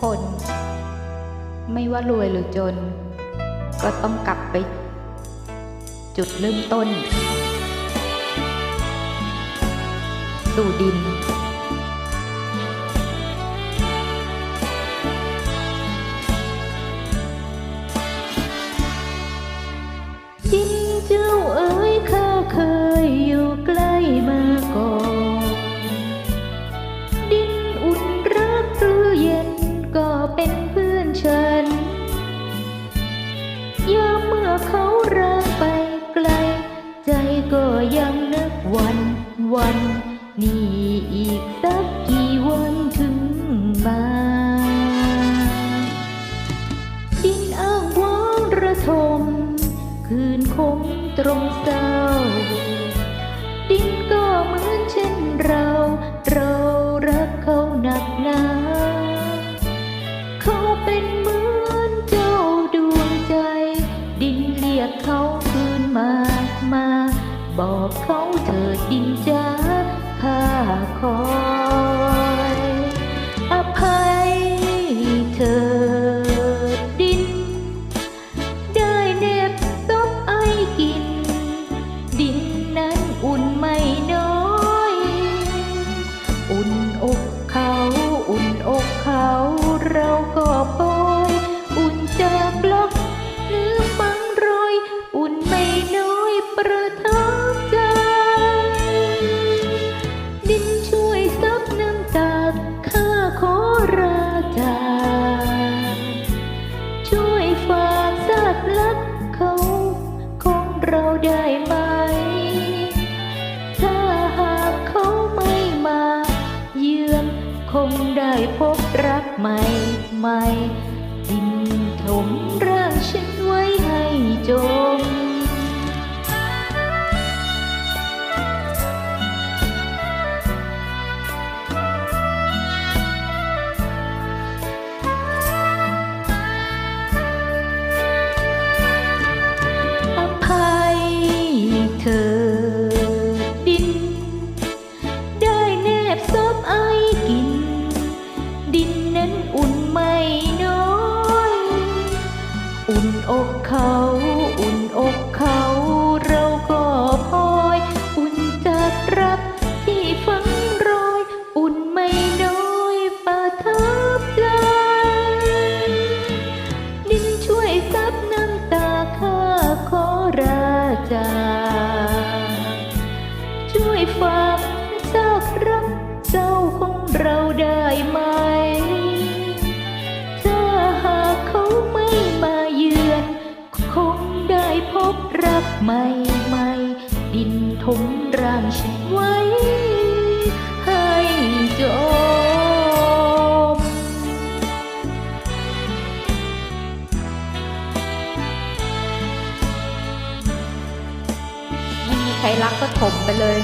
คน ไม่ว่ารวยหรือจน ก็ต้องกลับไป จุดเริ่มต้น สู่ดิน วัน นี่อีกสักกี่วันถึงมาดินอ้างว้างระทม คืนคงตรงเศร้า ดินก็เหมือนเช่นเรา เรารักเขาหนักหนาเขาเป็นเหมือนเจ้าดวงใจ ดินเรียกเขาคืนมามาบอกเขาเถิดดินจ้า ข้าคอยอ ใหม่ดินถมร่างฉันไว้ให้จม อกเขาอุ่นอกเขาเราก็พลอย อุ่นจากรักที่ฝังรอย อุ่นไม่น้อยประทับใจ ดินช่วยซับน้ำตาข้าขอราจา ช่วยฝากซากรักเจ้าของเราได้ รักใหม่ใหม่ดินถมร่างฉันไว้ ให้จมไม่มีใครรักก็ถมไปเลย